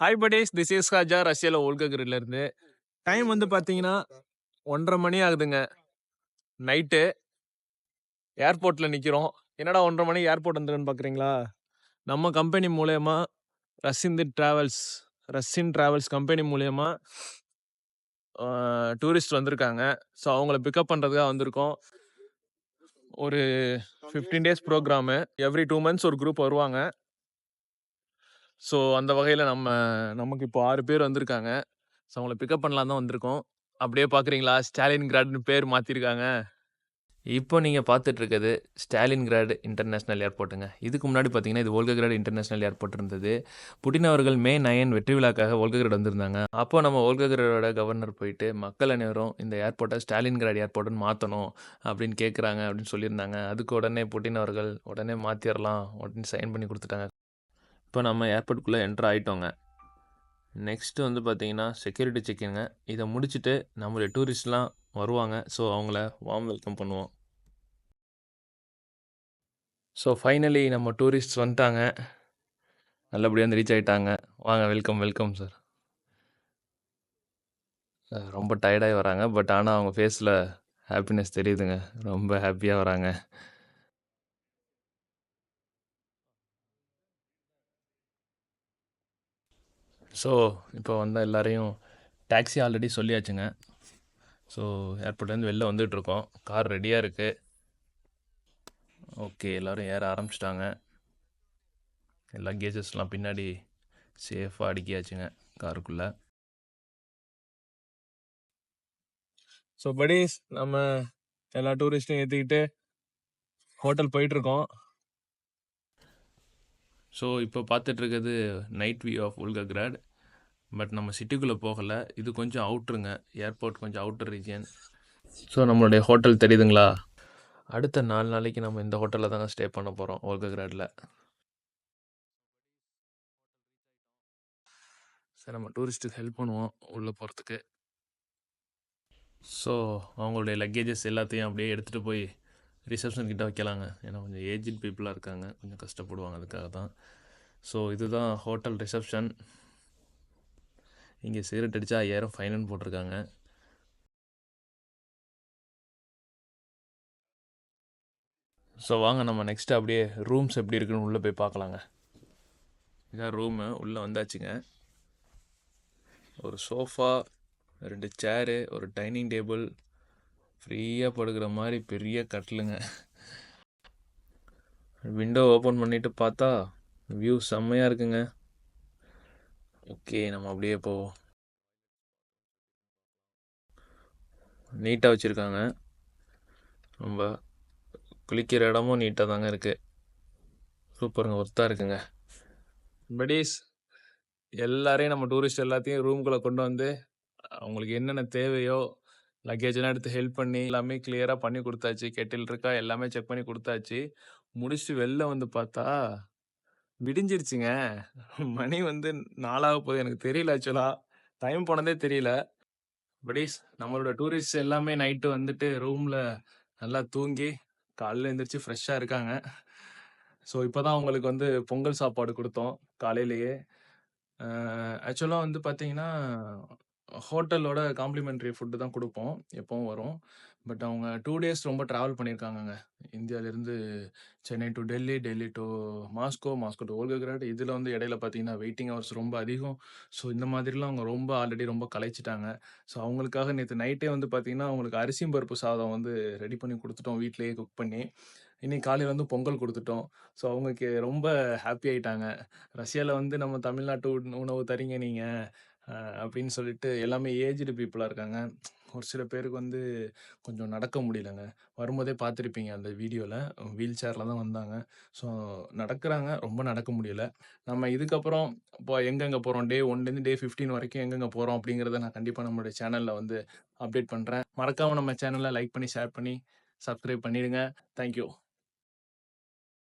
Hi buddies this is Raja ரஷ்யாவில் ஓல்ககிரில இருந்து. டைம் வந்து பார்த்தீங்கன்னா ஒன்றரை மணி ஆகுதுங்க. நைட்டு ஏர்போர்ட்டில் நிற்கிறோம் என்னடா ஒன்றரை மணி ஏர்போர்ட் வந்துருன்னு பார்க்குறீங்களா நம்ம கம்பெனி மூலயமா ரஷ்யந்து ட்ராவல்ஸ் ரஷ்யன் ட்ராவல்ஸ் கம்பெனி மூலயமா டூரிஸ்ட் வந்திருக்காங்க. ஸோ அவங்கள பிக்கப் பண்ணுறதுக்காக வந்திருக்கோம். ஒரு fifteen days program every two months ஒரு குரூப் வருவாங்க. ஸோ அந்த வகையில் நம்ம நமக்கு இப்போ ஆறு பேர் வந்திருக்காங்க. ஸோ அவங்கள பிக்கப் பண்ணலாம் தான் வந்திருக்கோம். அப்படியே பார்க்குறீங்களா? ஸ்டாலின் கிராட்னு பேர் மாற்றிருக்காங்க இப்போ நீங்கள் பார்த்துட்டு இருக்கிறது ஸ்டாலின் கிராடு இன்டர்நேஷ்னல் ஏர்போர்ட்டுங்க. இதுக்கு முன்னாடி பார்த்தீங்கன்னா இது ஓல்ககிராட் இன்டர்நேஷ்னல் ஏர்போர்ட் இருந்தது. புட்டின் அவர்கள் மே நயன் வெற்றி விழாக்காக ஓல்ககிராட் வந்திருந்தாங்க. அப்போ நம்ம ஓல்ககிராடோட கவர்னர் போயிட்டு மக்கள் அனைவரும் இந்த ஏர்போர்ட்டை ஸ்டாலின் கிராட் ஏர்போர்ட்டுன்னு மாற்றணும் அப்படின்னு கேட்குறாங்க அப்படின்னு சொல்லியிருந்தாங்க. அதுக்கு உடனே புட்டின் அவர்கள் உடனே மாற்றிடலாம் அப்படின்னு சைன் பண்ணி கொடுத்துட்டாங்க. இப்போ நம்ம ஏர்போர்ட்டுக்குள்ளே என்ட்ரு ஆகிட்டோங்க நெக்ஸ்ட்டு வந்து பார்த்தீங்கன்னா செக்யூரிட்டி செக்கிங்க இதை முடிச்சுட்டு நம்மளுடைய டூரிஸ்ட்லாம் வருவாங்க. ஸோ அவங்கள வார்ம் வெல்கம் பண்ணுவோம். ஸோ ஃபைனலி நம்ம டூரிஸ்ட்ஸ் வந்துட்டாங்க. நல்லபடியாக வந்து ரீச் ஆகிட்டாங்க வாங்க வெல்கம் வெல்கம் சார் ரொம்ப டயர்டாகி வராங்க. பட் ஆனால் அவங்க ஃபேஸில் ஹாப்பினஸ் தெரியுதுங்க. ரொம்ப ஹாப்பியாக வராங்க. ஸோ இப்போ வந்து எல்லாரையும் டாக்ஸி ஆல்ரெடி சொல்லியாச்சுங்க. ஸோ ஏர்போர்ட்லேருந்து வெளில வந்துட்டுருக்கோம். கார் ரெடியாக இருக்குது ஓகே எல்லோரும் ஏற ஆரம்பிச்சிட்டாங்க. எல்லா கேஜஸ்லாம் பின்னாடி சேஃபாக அடுக்கியாச்சுங்க காருக்குள்ளே ஸோ படிஸ் நம்ம எல்லா டூரிஸ்ட்டையும் ஏற்றிக்கிட்டு ஹோட்டல் போயிட்டுருக்கோம். ஸோ இப்போ பார்த்துட்ருக்கிறது night view of Volgograd but நம்ம சிட்டிக்குள்ளே போகலை. இது கொஞ்சம் அவுட்ருங்க ஏர்போர்ட் கொஞ்சம் அவுட்டர் ரீஜியன் ஸோ நம்மளுடைய ஹோட்டல் தெரியுதுங்களா? அடுத்த நாலு நாளைக்கு நம்ம இந்த ஹோட்டலில் தாங்க ஸ்டே பண்ண போகிறோம் ஓல்கக்ராடில் சரி நம்ம டூரிஸ்ட்டுக்கு ஹெல்ப் பண்ணுவோம் உள்ளே போகிறதுக்கு ஸோ அவங்களுடைய லக்கேஜஸ் எல்லாத்தையும் அப்படியே எடுத்துகிட்டு போய் ரிசப்ஷன் கிட்ட வைக்கலாங்க. ஏன்னா கொஞ்சம் ஏஜ்ட் பீப்புளாக இருக்காங்க. கொஞ்சம் கஷ்டப்படுவாங்க. அதுக்காக தான். ஸோ இதுதான் ஹோட்டல் ரிசப்ஷன் இங்கே சிகரெட் அடித்தா ஐயாயிரம் ஃபைனன் போட்டிருக்காங்க. ஸோ வாங்க. நம்ம நெக்ஸ்ட்டு அப்படியே ரூம்ஸ் எப்படி இருக்குன்னு உள்ளே போய் பார்க்கலாங்க. இதான் ரூமு உள்ளே வந்தாச்சுங்க. ஒரு சோஃபா ரெண்டு சேரு ஒரு டைனிங் டேபிள் ஃப்ரீயாக படுக்கிற மாதிரி பெரிய கட்டிலுங்க. விண்டோ ஓப்பன் பண்ணிவிட்டு பார்த்தா வியூ செம்மையாக இருக்குங்க. ஓகே நம்ம அப்படியே போவோம். நீட்டாக வச்சுருக்காங்க. ரொம்ப குளிக்கிற இடமும் நீட்டாக தாங்க இருக்குது சூப்பருங்க ஒர்த்தாக இருக்குங்க. படிஸ் எல்லாரையும் நம்ம டூரிஸ்ட் எல்லாத்தையும் ரூம்குள்ளே கொண்டு வந்து அவங்களுக்கு என்னென்ன தேவையோ லக்கேஜ்லாம் எடுத்து ஹெல்ப் பண்ணி எல்லாமே கிளியராக பண்ணி கொடுத்தாச்சு. கெட்டில் இருக்கா எல்லாமே செக் பண்ணி கொடுத்தாச்சு. முடிச்சுட்டு வெளில வந்து பார்த்தா விடிஞ்சிருச்சுங்க. மணி வந்து நாளாக போகுது. எனக்கு தெரியல ஆக்சுவலாக டைம் போனதே தெரியல. படீஸ் நம்மளோட டூரிஸ்ட் எல்லாமே நைட்டு வந்துட்டு ரூமில் நல்லா தூங்கி காலையில் எழுந்திரிச்சு ஃப்ரெஷ்ஷாக இருக்காங்க. ஸோ இப்போ தான் அவங்களுக்கு வந்து பொங்கல் சாப்பாடு கொடுத்தோம் காலையிலேயே. ஆக்சுவலாக வந்து பார்த்தீங்கன்னா ஹோட்டலோட காம்ப்ளிமெண்ட்ரி ஃபுட்டு தான் கொடுப்போம் எப்பவும் வரும். பட் அவங்க டூ டேஸ் ரொம்ப ட்ராவல் பண்ணியிருக்காங்கங்க. இந்தியாவிலேருந்து Chennai to Delhi, Delhi to Moscow, Moscow to Volgograd. இதில் வந்து இடையில பார்த்தீங்கன்னா, வெயிட்டிங் ஹவர்ஸ் ரொம்ப அதிகம். ஸோ இந்த மாதிரிலாம் அவங்க ரொம்ப ஆல்ரெடி ரொம்ப கலைச்சிட்டாங்க. ஸோ அவங்களுக்காக நேற்று நைட்டே வந்து பார்த்தீங்கன்னா, அவங்களுக்கு அரிசியும் பருப்பு சாதம் வந்து ரெடி பண்ணி கொடுத்துட்டோம் வீட்லேயே குக் பண்ணி. இன்னைக்கு காலையில வந்து பொங்கல் கொடுத்துட்டோம். ஸோ அவங்களுக்கு ரொம்ப ஹாப்பி ஆயிட்டாங்க. ரஷ்யாவில் வந்து நம்ம தமிழ்நாட்டு உணவு தரீங்க நீங்க. அப்படின்னு சொல்லிட்டு எல்லாமே ஏஜ்டு பீப்புளாக இருக்காங்க. ஒரு சில பேருக்கு வந்து கொஞ்சம் நடக்க முடியலங்க. வரும்போதே பார்த்துருப்பீங்க அந்த வீடியோவில் வீல் சேரில் தான் வந்தாங்க. ஸோ நடக்கிறாங்க. ரொம்ப நடக்க முடியல. நம்ம இதுக்கப்புறம் இப்போ எங்கெங்கே போகிறோம் டே ஒன்லேருந்து டே ஃபிஃப்டீன் வரைக்கும் எங்கெங்கே போகிறோம் அப்படிங்கிறத நான் கண்டிப்பாக நம்மளுடைய சேனலில் வந்து அப்டேட் பண்ணுறேன் மறக்காமல் நம்ம சேனலில் லைக் பண்ணி ஷேர் பண்ணி சப்ஸ்கிரைப் பண்ணிடுங்க. தேங்க்யூ